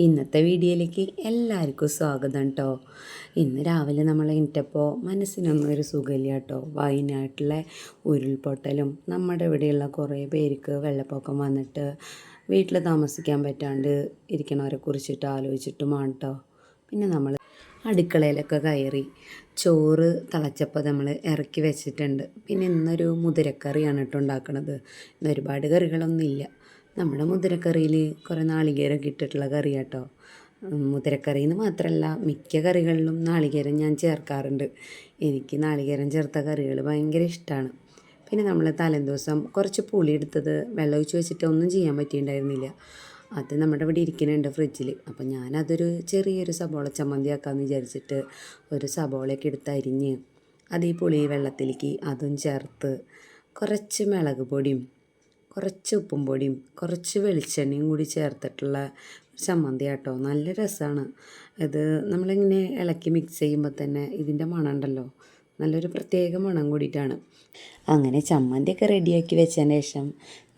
ഇന്നത്തെ വീഡിയോയിലേക്ക് എല്ലാവർക്കും സ്വാഗതം കേട്ടോ ഇന്ന് രാവിലെ നമ്മൾ എണീറ്റപ്പോൾ മനസ്സിനൊന്നും ഒരു സുഖമില്ല കേട്ടോ വയനാട്ടിലെ ഉരുൾപൊട്ടലും നമ്മുടെ ഇവിടെയുള്ള കുറേ പേർക്ക് വെള്ളപ്പൊക്കം വന്നിട്ട് വീട്ടിൽ താമസിക്കാൻ പറ്റാണ്ട് ഇരിക്കണവരെ കുറിച്ചിട്ട് ആലോചിച്ചിട്ടുമാണ് കേട്ടോ പിന്നെ നമ്മൾ അടുക്കളയിലൊക്കെ കയറി ചോറ് തിളച്ചപ്പോൾ നമ്മൾ ഇറക്കി വെച്ചിട്ടുണ്ട്. പിന്നെ ഇന്നൊരു മുതിരക്കറിയാണ് കേട്ടോ ഉണ്ടാക്കണത്. ഇന്ന് ഒരുപാട് കറികളൊന്നുമില്ല. നമ്മുടെ മുതിരക്കറിയിൽ കുറേ നാളികേരമൊക്കെ ഇട്ടിട്ടുള്ള കറി കേട്ടോ മുതിരക്കറിയിൽ നിന്ന് മാത്രമല്ല മിക്ക കറികളിലും നാളികേരം ഞാൻ ചേർക്കാറുണ്ട്. എനിക്ക് നാളികേരം ചേർത്ത കറികൾ ഭയങ്കര ഇഷ്ടമാണ് പിന്നെ നമ്മൾ തലേദിവസം കുറച്ച് പുളി എടുത്തത് വെള്ളം ഒഴിച്ച് വെച്ചിട്ട് ഒന്നും ചെയ്യാൻ പറ്റിയിട്ടുണ്ടായിരുന്നില്ല. അത് നമ്മുടെ ഇവിടെ ഇരിക്കുന്നുണ്ട് ഫ്രിഡ്ജിൽ അപ്പോൾ ഞാനതൊരു ചെറിയൊരു സബോള ചമ്മന്തി ആക്കാമെന്ന് വിചാരിച്ചിട്ട് ഒരു സബോളയൊക്കെ എടുത്ത് അരിഞ്ഞ് അത് ഈ പുളി വെള്ളത്തിലേക്ക് അതും ചേർത്ത് കുറച്ച് മുളക് പൊടിയും കുറച്ച് ഉപ്പും പൊടിയും കുറച്ച് വെളിച്ചെണ്ണയും കൂടി ചേർത്തിട്ടുള്ള ചമ്മന്തി കേട്ടോ നല്ല രസമാണ് ഇത് നമ്മളിങ്ങനെ ഇളക്കി മിക്സ് ചെയ്യുമ്പോൾ തന്നെ ഇതിന്റെ മണം ഉണ്ടല്ലോ നല്ലൊരു പ്രത്യേക മണം കൂടിയിട്ടാണ്. അങ്ങനെ ചമ്മന്തിയൊക്കെ റെഡിയാക്കി വെച്ചതിന് ശേഷം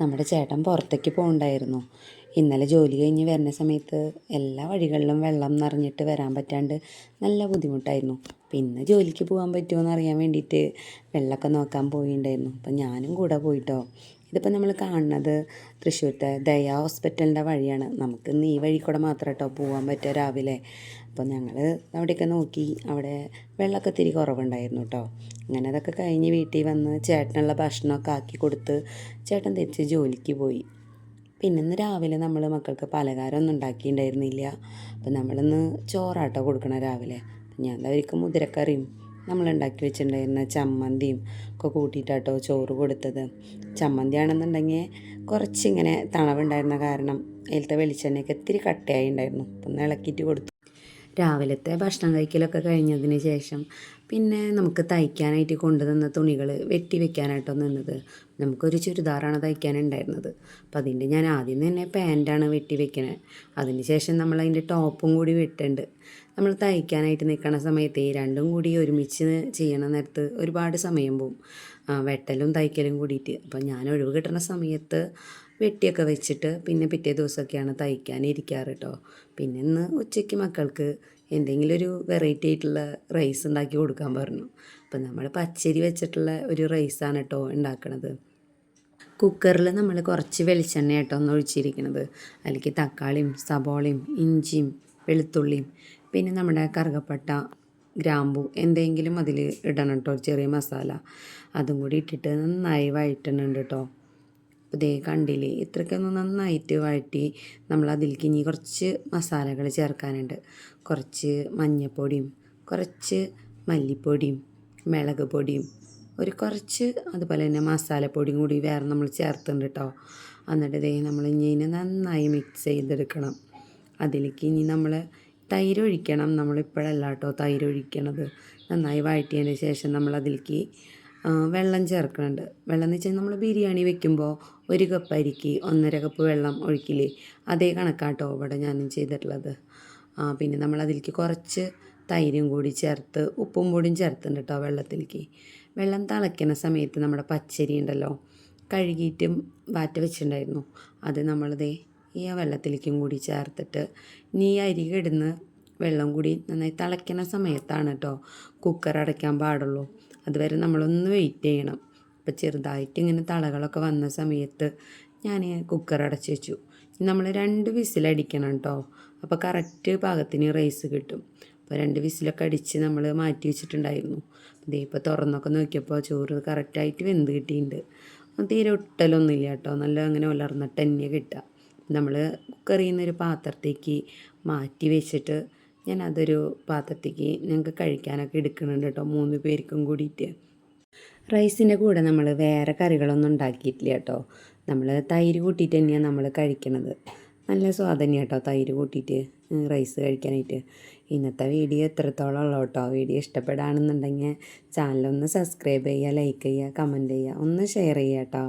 നമ്മുടെ ചേട്ടൻ പുറത്തേക്ക് പോകണ്ടായിരുന്നു. ഇന്നലെ ജോലി കഴിഞ്ഞ് വരുന്ന സമയത്ത് എല്ലാ വഴികളിലും വെള്ളം നിറഞ്ഞിട്ട് വരാൻ പറ്റാണ്ട് നല്ല ബുദ്ധിമുട്ടായിരുന്നു. പിന്നെ ജോലിക്ക് പോകാൻ പറ്റുമോ എന്ന് അറിയാൻ വേണ്ടിയിട്ട് വെള്ളമൊക്കെ നോക്കാൻ പോയിണ്ടായിരുന്നു. അപ്പം ഞാനും കൂടെ പോയിട്ടോ. ഇതിപ്പോൾ നമ്മൾ കാണുന്നത് തൃശ്ശൂരത്തെ ദയ ഹോസ്പിറ്റലിന്റെ വഴിയാണ്. നമുക്ക് ഇന്ന് ഈ വഴി കൂടെ മാത്രം കേട്ടോ പോകാൻ പറ്റുക രാവിലെ. അപ്പോൾ ഞങ്ങൾ അവിടെയൊക്കെ നോക്കി. അവിടെ വെള്ളമൊക്കെ തിരി കുറവുണ്ടായിരുന്നു കേട്ടോ അങ്ങനെ അതൊക്കെ കഴിഞ്ഞ് വീട്ടിൽ വന്ന് ചേട്ടനുള്ള ഭക്ഷണമൊക്കെ ആക്കി കൊടുത്ത് ചേട്ടൻ തിരിച്ച് ജോലിക്ക് പോയി. പിന്നെ ഇന്ന് രാവിലെ നമ്മൾ മക്കൾക്ക് പലഹാരമൊന്നും ഉണ്ടാക്കിയിട്ടുണ്ടായിരുന്നില്ല. അപ്പോൾ നമ്മളിന്ന് ചോറാട്ടോ കൊടുക്കണം രാവിലെ. ഞാൻ അവർക്ക് മുതിരക്കറിയും നമ്മൾ ഉണ്ടാക്കി വെച്ചിട്ടുണ്ടായിരുന്ന ചമ്മന്തിയും ഒക്കെ കൂട്ടിയിട്ടാട്ടോ ചോറ് കൊടുത്തത്. ചമ്മന്തി ആണെന്നുണ്ടെങ്കിൽ കുറച്ചിങ്ങനെ തണവുണ്ടായിരുന്ന കാരണം അതിലത്തെ വെളിച്ചെണ്ണയൊക്കെ ഇത്തിരി കട്ടയായി ഉണ്ടായിരുന്നു. ഒന്ന് ഇളക്കിയിട്ട് കൊടുത്തു. രാവിലത്തെ ഭക്ഷണം കഴിക്കലൊക്കെ കഴിഞ്ഞതിന് ശേഷം പിന്നെ നമുക്ക് തയ്ക്കാനായിട്ട് കൊണ്ടുതന്ന തുണികൾ വെട്ടി വെക്കാനായിട്ടോ നിന്നത്. നമുക്കൊരു ചുരിദാറാണ് തയ്ക്കാനുണ്ടായിരുന്നത്. അപ്പം അതിന്റെ ഞാൻ ആദ്യം തന്നെ പാന്റാണ് വെട്ടി വെക്കണത് അതിന് ശേഷം നമ്മൾ അതിന്റെ ടോപ്പും കൂടി വെട്ടുണ്ട്. നമ്മൾ തയ്ക്കാനായിട്ട് നിൽക്കുന്ന സമയത്ത് ഈ രണ്ടും കൂടി ഒരുമിച്ച് ചെയ്യണ നേരത്ത് ഒരുപാട് സമയം പോവും. വെട്ടലും തയ്ക്കലും കൂടിയിട്ട്. അപ്പം ഞാൻ ഒഴിവ് കിട്ടുന്ന സമയത്ത് വെട്ടിയൊക്കെ വെച്ചിട്ട് പിന്നെ പിറ്റേ ദിവസമൊക്കെയാണ് തയ്ക്കാൻ ഇരിക്കാറ് കേട്ടോ പിന്നെ ഇന്ന് ഉച്ചയ്ക്ക് മക്കൾക്ക് എന്തെങ്കിലും ഒരു വെറൈറ്റി ആയിട്ടുള്ള റൈസ് ഉണ്ടാക്കി കൊടുക്കാൻ പറഞ്ഞു. അപ്പം നമ്മൾ പച്ചരി വെച്ചിട്ടുള്ള ഒരു റൈസാണ് കേട്ടോ ഉണ്ടാക്കണത്. കുക്കറിൽ നമ്മൾ കുറച്ച് വെളിച്ചെണ്ണ കേട്ടോ ഒന്ന് ഒഴിച്ചിരിക്കുന്നത് അല്ലെങ്കിൽ തക്കാളിയും സബോളയും ഇഞ്ചിയും വെളുത്തുള്ളിയും പിന്നെ നമ്മുടെ കറുകപ്പട്ട ഗ്രാമ്പു എന്തെങ്കിലും അതിൽ ഇടണം കേട്ടോ ചെറിയ മസാല. അതും കൂടി ഇട്ടിട്ട് നന്നായി വഴറ്റണുണ്ട് കേട്ടോ അപ്പോൾ ദേ കണ്ടില്ലേ? ഇത്രയ്ക്ക് ഒന്ന് നന്നായിട്ട് വഴറ്റി നമ്മൾ അതിലേക്ക് ഇനി കുറച്ച് മസാലകൾ ചേർക്കാനുണ്ട്. കുറച്ച് മഞ്ഞൾപ്പൊടിയും കുറച്ച് മല്ലിപ്പൊടിയും മിളക് പൊടിയും ഒരു കുറച്ച് അതുപോലെ തന്നെ മസാലപ്പൊടിയും കൂടി വേറെ നമ്മൾ ചേർത്തുണ്ട് കേട്ടോ എന്നിട്ട് ഇതേ നമ്മൾ ഇനി ഇതിനെ നന്നായി മിക്സ് ചെയ്തെടുക്കണം. അതിലേക്ക് ഇനി നമ്മൾ തൈര് ഒഴിക്കണം നമ്മളിപ്പോഴല്ല കേട്ടോ തൈര് ഒഴിക്കണത് നന്നായി വഴറ്റിയതിന് ശേഷം നമ്മൾ അതിലേക്ക് വെള്ളം ചേർക്കുന്നുണ്ട്. വെള്ളം എന്ന് വെച്ചാൽ നമ്മൾ ബിരിയാണി വെക്കുമ്പോൾ ഒരു കപ്പ് അരിക്ക് ഒന്നര കപ്പ് വെള്ളം ഒഴിക്കില്ലേ? അതേ കണക്കാട്ടോ ഇവിടെ ഞാനും ചെയ്തിട്ടുള്ളത്. പിന്നെ നമ്മൾ അതിലേക്ക് കുറച്ച് തൈരും കൂടി ചേർത്ത് ഉപ്പും പൊടിയും ചേർത്തുണ്ട് കേട്ടോ വെള്ളത്തിലേക്ക്. വെള്ളം തിളയ്ക്കുന്ന സമയത്ത് നമ്മുടെ പച്ചരി ഉണ്ടല്ലോ കഴുകിയിട്ടും വാറ്റ വെച്ചിട്ടുണ്ടായിരുന്നു. അത് നമ്മളിതേ ഈ വെള്ളത്തിലേക്കും കൂടി ചേർത്തിട്ട് നീ അരി കിടന്ന് വെള്ളം കൂടി നന്നായി തിളയ്ക്കുന്ന സമയത്താണ് കേട്ടോ കുക്കർ അടയ്ക്കാൻ പാടുള്ളൂ. അതുവരെ നമ്മളൊന്ന് വെയിറ്റ് ചെയ്യണം. അപ്പോൾ ചെറുതായിട്ട് ഇങ്ങനെ തളകളൊക്കെ വന്ന സമയത്ത് ഞാൻ കുക്കർ അടച്ച് വെച്ചു. നമ്മൾ രണ്ട് വിസിലടിക്കണം കേട്ടോ അപ്പോൾ കറക്റ്റ് പാകത്തിന് റൈസ് കിട്ടും. അപ്പോൾ രണ്ട് വിസിലൊക്കെ അടിച്ച് നമ്മൾ മാറ്റി വെച്ചിട്ടുണ്ടായിരുന്നു. അതേ ഇപ്പോൾ തുറന്നൊക്കെ നോക്കിയപ്പോൾ ചോറ് കറക്റ്റായിട്ട് വെന്ത് കിട്ടിയിട്ടുണ്ട്. തീരെ ഒട്ടലൊന്നുമില്ല കേട്ടോ നല്ല അങ്ങനെ ഉലർന്നിട്ട് തന്നെ കിട്ടുക. നമ്മൾ കുക്കറിൽ നിന്നൊരു പാത്രത്തേക്ക് മാറ്റി വെച്ചിട്ട് ഞാൻ അതൊരു പാത്രത്തേക്ക് ഞങ്ങൾക്ക് കഴിക്കാനൊക്കെ എടുക്കുന്നുണ്ട് കേട്ടോ മൂന്ന് പേർക്കും കൂടിയിട്ട്. റൈസിന്റെ കൂടെ നമ്മൾ വേറെ കറികളൊന്നും ഉണ്ടാക്കിയിട്ടില്ല കേട്ടോ. നമ്മൾ തൈര് കൂട്ടിയിട്ട് തന്നെയാണ് നമ്മൾ കഴിക്കണത്. നല്ല സ്വാദന്യ കേട്ടോ തൈര് കൂട്ടിയിട്ട് റൈസ് കഴിക്കാനായിട്ട്. ഇന്നത്തെ വീഡിയോ എത്രത്തോളം ഉള്ളൂ കേട്ടോ. വീഡിയോ ഇഷ്ടപ്പെടുകയാണെന്നുണ്ടെങ്കിൽ ചാനലൊന്ന് സബ്സ്ക്രൈബ് ചെയ്യുക ലൈക്ക് ചെയ്യുക കമന്റ് ചെയ്യുക ഒന്ന് ഷെയർ ചെയ്യുക കേട്ടോ.